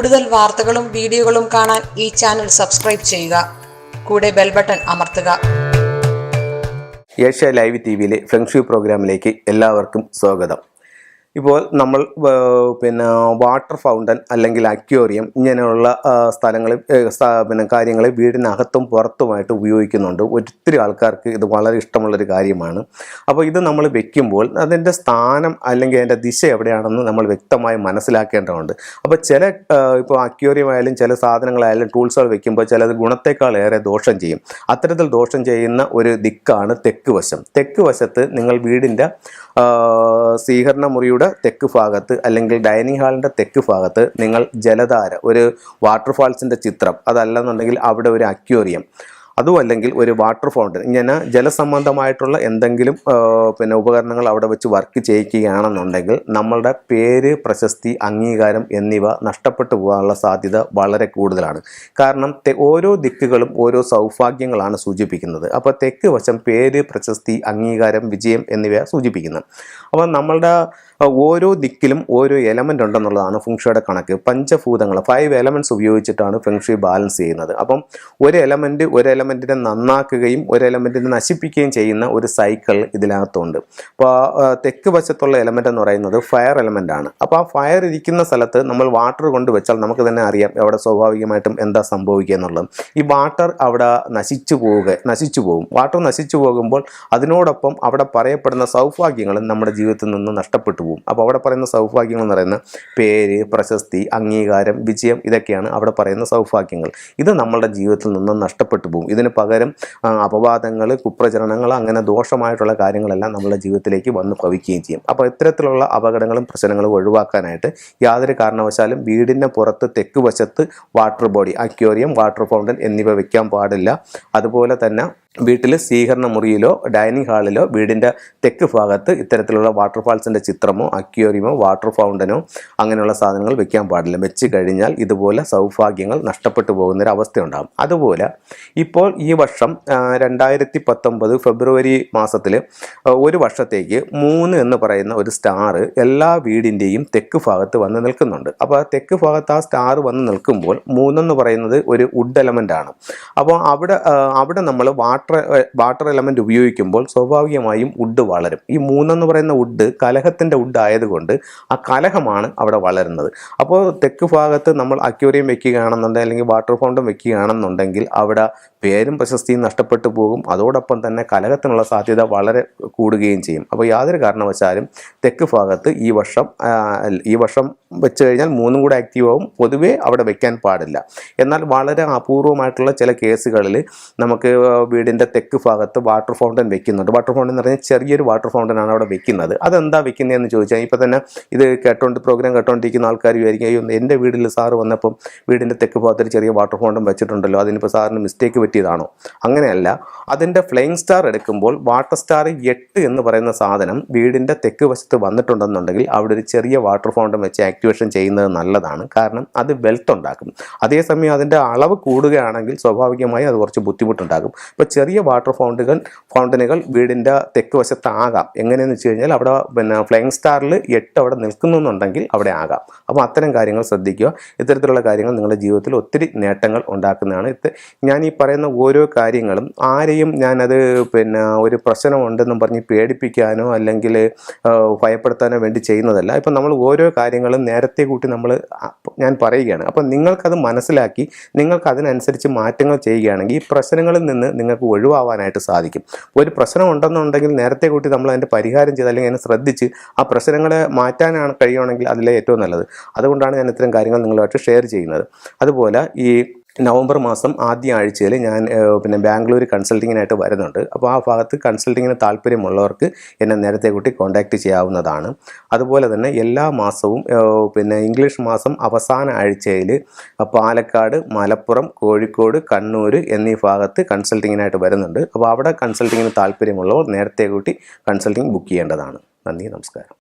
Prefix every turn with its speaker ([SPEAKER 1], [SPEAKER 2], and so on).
[SPEAKER 1] കൂടുതൽ വാർത്തകളും വീഡിയോകളും കാണാൻ ഈ ചാനൽ സബ്സ്ക്രൈബ് ചെയ്യുക. കൂടെ ബെൽ ബട്ടൺ അമർത്തുക.
[SPEAKER 2] ഏഷ്യ ലൈവ് ടി വിയിലെ ഫ്രണ്ട്ഷിപ്പ് പ്രോഗ്രാമിലേക്ക് എല്ലാവർക്കും സ്വാഗതം. ഇപ്പോൾ നമ്മൾ പിന്നെ വാട്ടർ ഫൗണ്ടൻ അല്ലെങ്കിൽ അക്വേറിയം ഇങ്ങനെയുള്ള സ്ഥലങ്ങൾ പിന്നെ കാര്യങ്ങൾ വീടിനകത്തും പുറത്തുമായിട്ട് ഉപയോഗിക്കുന്നുണ്ട്. ഒത്തിരി ആൾക്കാർക്ക് ഇത് വളരെ ഇഷ്ടമുള്ളൊരു കാര്യമാണ്. അപ്പോൾ ഇത് നമ്മൾ വെക്കുമ്പോൾ അതിന്റെ സ്ഥാനം അല്ലെങ്കിൽ അതിന്റെ ദിശ എവിടെയാണെന്ന് നമ്മൾ വ്യക്തമായി മനസ്സിലാക്കേണ്ടതുണ്ട്. അപ്പോൾ ചില ഇപ്പോൾ അക്വേറിയം ആയാലും ചില സാധനങ്ങളായാലും ടൂൾസുകൾ വെക്കുമ്പോൾ ചിലത് ഗുണത്തേക്കാൾ ഏറെ ദോഷം ചെയ്യും. അത്തരത്തിൽ ദോഷം ചെയ്യുന്ന ഒരു ദിക്കാണ് തെക്ക് വശം. തെക്ക് വശത്ത് നിങ്ങൾ വീടിന്റെ സ്വീകരണ മുറിയുടെ തെക്ക് ഭാഗത്ത് അല്ലെങ്കിൽ ഡൈനിങ് ഹാളിന്റെ തെക്ക് ഭാഗത്ത് നിങ്ങൾ ജലധാര ഒരു വാട്ടർഫാൾസിന്റെ ചിത്രം അതല്ലെന്നുണ്ടെങ്കിൽ അവിടെ ഒരു അക്വേറിയം അതും അല്ലെങ്കിൽ ഒരു വാട്ടർ ഫൗണ്ടൻ ഇങ്ങനെ ജലസംബന്ധമായിട്ടുള്ള എന്തെങ്കിലും പിന്നെ ഉപകരണങ്ങൾ അവിടെ വെച്ച് വർക്ക് ചെയ്യിക്കുകയാണെന്നുണ്ടെങ്കിൽ നമ്മളുടെ പേര് പ്രശസ്തി അംഗീകാരം എന്നിവ നഷ്ടപ്പെട്ടു പോകാനുള്ള സാധ്യത വളരെ കൂടുതലാണ്. കാരണം ഓരോ ദിക്കുകളും ഓരോ സൗഭാഗ്യങ്ങളാണ് സൂചിപ്പിക്കുന്നത്. അപ്പോൾ തെക്ക് വശം പേര് പ്രശസ്തി അംഗീകാരം വിജയം എന്നിവ സൂചിപ്പിക്കുന്നത്. അപ്പോൾ നമ്മളുടെ ഓരോ ദിക്കിലും ഓരോ എലമെന്റ് ഉണ്ടെന്നുള്ളതാണ് ഫുങ്ഷയുടെ കണക്ക്. പഞ്ചഭൂതങ്ങൾ ഫൈവ് എലമെന്റ്സ് ഉപയോഗിച്ചിട്ടാണ് ഫെങ്ഷി ബാലൻസ് ചെയ്യുന്നത്. അപ്പം ഒരു എലമെന്റ് ഒരു എലമെന്റിനെ നന്നാക്കുകയും ഒരു എലമെന്റിനെ നശിപ്പിക്കുകയും ചെയ്യുന്ന ഒരു സൈക്കിൾ ഇതിനകത്തുണ്ട്. അപ്പോൾ തെക്ക് വശത്തുള്ള എലമെന്റ് എന്ന് പറയുന്നത് ഫയർ എലമെന്റ് ആണ്. അപ്പോൾ ആ ഫയർ ഇരിക്കുന്ന സ്ഥലത്ത് നമ്മൾ വാട്ടർ കൊണ്ട് വെച്ചാൽ നമുക്ക് തന്നെ അറിയാം അവിടെ സ്വാഭാവികമായിട്ടും എന്താ സംഭവിക്കുക എന്നുള്ളത്. ഈ വാട്ടർ അവിടെ നശിച്ചു പോവുക നശിച്ചു പോകും. വാട്ടർ നശിച്ചു പോകുമ്പോൾ അതിനോടൊപ്പം അവിടെ പറയപ്പെടുന്ന സൗഭാഗ്യങ്ങളും നമ്മുടെ ജീവിതത്തിൽ നിന്ന് നഷ്ടപ്പെട്ടു പോകും അപ്പോൾ അവിടെ പറയുന്ന സൗഭാഗ്യങ്ങൾ എന്ന് പറയുന്ന പേര് പ്രശസ്തി അംഗീകാരം വിജയം ഇതൊക്കെയാണ് അവിടെ പറയുന്ന സൗഭാഗ്യങ്ങൾ. ഇത് നമ്മളുടെ ജീവിതത്തിൽ നിന്ന് നഷ്ടപ്പെട്ടു പോകും. ഇതിന് പകരം അപവാദങ്ങൾ കുപ്രചരണങ്ങൾ അങ്ങനെ ദോഷമായിട്ടുള്ള കാര്യങ്ങളെല്ലാം നമ്മുടെ ജീവിതത്തിലേക്ക് വന്ന് ഭവിക്കുകയും ചെയ്യും. അപ്പോൾ ഇത്തരത്തിലുള്ള അപകടങ്ങളും പ്രശ്നങ്ങളും ഒഴിവാക്കാനായിട്ട് യാതൊരു കാരണവശാലും വീടിന്റെ പുറത്ത് തെക്ക് വശത്ത് water body aquarium water fountain എന്നിവ വെക്കാൻ പാടില്ല. അതുപോലെ തന്നെ വീട്ടിൽ സ്വീകരണ മുറിയിലോ ഡൈനിങ് ഹാളിലോ വീടിന്റെ തെക്ക് ഭാഗത്ത് ഇത്തരത്തിലുള്ള വാട്ടർഫാൾസിന്റെ ചിത്രമോ അക്യോറിയമോ വാട്ടർ ഫൗണ്ടനോ അങ്ങനെയുള്ള സാധനങ്ങൾ വെക്കാൻ പാടില്ല. വെച്ച് കഴിഞ്ഞാൽ ഇതുപോലെ സൗഭാഗ്യങ്ങൾ നഷ്ടപ്പെട്ടു പോകുന്നൊരു അവസ്ഥയുണ്ടാകും അതുപോലെ ഇപ്പോൾ ഈ വർഷം രണ്ടായിരത്തി പത്തൊമ്പത് ഫെബ്രുവരി മാസത്തിൽ ഒരു വർഷത്തേക്ക് മൂന്ന് എന്ന് പറയുന്ന ഒരു സ്റ്റാർ എല്ലാ വീടിന്റെയും തെക്ക് ഭാഗത്ത് വന്ന് നിൽക്കുന്നുണ്ട്. അപ്പോൾ തെക്ക് ഭാഗത്ത് ആ സ്റ്റാർ വന്ന് നിൽക്കുമ്പോൾ മൂന്നെന്ന് പറയുന്നത് ഒരു വുഡ് എലമെന്റ് ആണ്. അപ്പോൾ അവിടെ അവിടെ നമ്മൾ വാട്ടർ വാട്ടർ വാട്ടർ എലമെന്റ് ഉപയോഗിക്കുമ്പോൾ സ്വാഭാവികമായും വുഡ് വളരും. ഈ മൂന്നെന്ന് പറയുന്ന വുഡ് കലഹത്തിന്റെ വുഡ് ആയതുകൊണ്ട് ആ കലഹമാണ് അവിടെ വളരുന്നത്. അപ്പോൾ തെക്ക് ഭാഗത്ത് നമ്മൾ അക്യൂറിയം വെക്കുകയാണെന്നുണ്ടെങ്കിൽ അല്ലെങ്കിൽ വാട്ടർ ഫൗണ്ടും വെക്കുകയാണെന്നുണ്ടെങ്കിൽ അവിടെ പേരും പ്രശസ്തിയും നഷ്ടപ്പെട്ടു പോകും. അതോടൊപ്പം തന്നെ കലഹത്തിനുള്ള സാധ്യത വളരെ കൂടുകയും ചെയ്യും. അപ്പോൾ യാതൊരു കാരണവശാലും തെക്ക് ഭാഗത്ത് ഈ വർഷം ഈ വർഷം വെച്ച് കഴിഞ്ഞാൽ മൂന്നും കൂടെ ആക്റ്റീവ് ആവും. പൊതുവേ അവിടെ വെക്കാൻ പാടില്ല. എന്നാൽ വളരെ അപൂർവമായിട്ടുള്ള ചില കേസുകളിൽ നമുക്ക് വീടിന്റെ തെക്ക് ഭാഗത്ത് വാട്ടർ ഫൗണ്ടൻ വെക്കുന്നുണ്ട്. വാട്ടർ ഫൗണ്ടൻ എന്ന് പറഞ്ഞാൽ ചെറിയൊരു വാട്ടർ ഫൗണ്ടൻ ആണ് അവിടെ വെക്കുന്നത്. അതെന്താ വെക്കുന്നതെന്ന് ചോദിച്ചാൽ ഇപ്പോൾ തന്നെ ഇത് കേട്ടോണ്ട് പ്രോഗ്രാം കേട്ടോണ്ടിരിക്കുന്ന ആൾക്കാർ വിചാരിക്കും അയ്യോ എന്റെ വീട്ടിൽ സാറ് വന്നപ്പം വീടിന്റെ തെക്ക് ഭാഗത്ത് ഒരു ചെറിയ വാട്ടർ ഫൗണ്ടൻ വെച്ചിട്ടുണ്ടല്ലോ. അതിനിപ്പോൾ സാറിന് മിസ്റ്റേക്ക് പറ്റിയതാണോ? അങ്ങനെയല്ല അതിന്റെ ഫ്ലെയിങ് സ്റ്റാർ എടുക്കുമ്പോൾ വാട്ടർ സ്റ്റാർ എട്ട് എന്ന് പറയുന്ന സാധനം വീടിന്റെ തെക്ക് വശത്ത് വന്നിട്ടുണ്ടെന്നുണ്ടെങ്കിൽ അവിടെ ഒരു ചെറിയ വാട്ടർ ഫൗണ്ടൻ വെച്ച് ആക്ടിവേഷൻ ചെയ്യുന്നത് നല്ലതാണ്. കാരണം അത് വെൽത്ത് ഉണ്ടാക്കും. അതേസമയം അതിന്റെ അളവ് കൂടുകയാണെങ്കിൽ സ്വാഭാവികമായി അത് കുറച്ച് ബുദ്ധിമുട്ടുണ്ടാകും. ഇപ്പോൾ ചെറിയ വാട്ടർ ഫൗണ്ടുകൾ ഫൗണ്ടനുകൾ വീടിന്റെ തെക്ക് വശത്താകാം. എങ്ങനെയെന്ന് വെച്ച് കഴിഞ്ഞാൽ അവിടെ പിന്നെ ഫ്ലൈങ് സ്റ്റാറിൽ എട്ട് അവിടെ നിൽക്കുന്നുണ്ടെങ്കിൽ അവിടെ ആകാം. അപ്പോൾ അത്തരം കാര്യങ്ങൾ ശ്രദ്ധിക്കുക. ഇത്തരത്തിലുള്ള കാര്യങ്ങൾ നിങ്ങളുടെ ജീവിതത്തിൽ ഒത്തിരി നേട്ടങ്ങൾ ഉണ്ടാക്കുന്നതാണ്. ഇത് ഞാൻ ഈ പറയുന്ന ഓരോ കാര്യങ്ങളും ആരെയും ഞാനത് പിന്നെ ഒരു പ്രശ്നമുണ്ടെന്നും പറഞ്ഞ് പേടിപ്പിക്കാനോ അല്ലെങ്കിൽ ഭയപ്പെടുത്താനോ വേണ്ടി ചെയ്യുന്നതല്ല. ഇപ്പം നമ്മൾ ഓരോ കാര്യങ്ങളും നേരത്തെ കൂട്ടി നമ്മൾ ഞാൻ പറയുകയാണ്. അപ്പം നിങ്ങൾക്കത് മനസ്സിലാക്കി നിങ്ങൾക്ക് അതിനനുസരിച്ച് മാറ്റങ്ങൾ ചെയ്യുകയാണെങ്കിൽ ഈ പ്രശ്നങ്ങളിൽ നിന്ന് നിങ്ങൾക്ക് ഒഴിവാവാനായിട്ട് സാധിക്കും. ഒരു പ്രശ്നം ഉണ്ടെന്നുണ്ടെങ്കിൽ നേരത്തെ കൂട്ടി നമ്മൾ അതിന്റെ പരിഹാരം ചെയ്ത് അല്ലെങ്കിൽ അതിനെ ശ്രദ്ധിച്ച് ആ പ്രശ്നങ്ങളെ മാറ്റാനാണ് കഴിയുകയാണെങ്കിൽ അതിലെ ഏറ്റവും നല്ലത്. അതുകൊണ്ടാണ് ഞാൻ ഇത്തരം കാര്യങ്ങൾ നിങ്ങളുമായിട്ട് ഷെയർ ചെയ്യുന്നത്. അതുപോലെ ഈ നവംബർ മാസം ആദ്യ ആഴ്ചയിൽ ഞാൻ പിന്നെ ബാംഗ്ലൂർ കൺസൾട്ടിങ്ങിനായിട്ട് വരുന്നുണ്ട്. അപ്പോൾ ആ ഭാഗത്ത് കൺസൾട്ടിങ്ങിന് താല്പര്യമുള്ളവർക്ക് എന്നെ നേരത്തെ കൂട്ടി കോൺടാക്റ്റ് ചെയ്യാവുന്നതാണ്. അതുപോലെ തന്നെ എല്ലാ മാസവും പിന്നെ ഇംഗ്ലീഷ് മാസം അവസാന ആഴ്ചയിൽ പാലക്കാട് മലപ്പുറം കോഴിക്കോട് കണ്ണൂർ എന്നീ ഭാഗത്ത് കൺസൾട്ടിങ്ങിനായിട്ട് വരുന്നുണ്ട്. അപ്പോൾ അവിടെ കൺസൾട്ടിങ്ങിന് താല്പര്യമുള്ളവർ നേരത്തെ കൂട്ടി കൺസൾട്ടിങ് ബുക്ക് ചെയ്യേണ്ടതാണ്. നന്ദി നമസ്കാരം.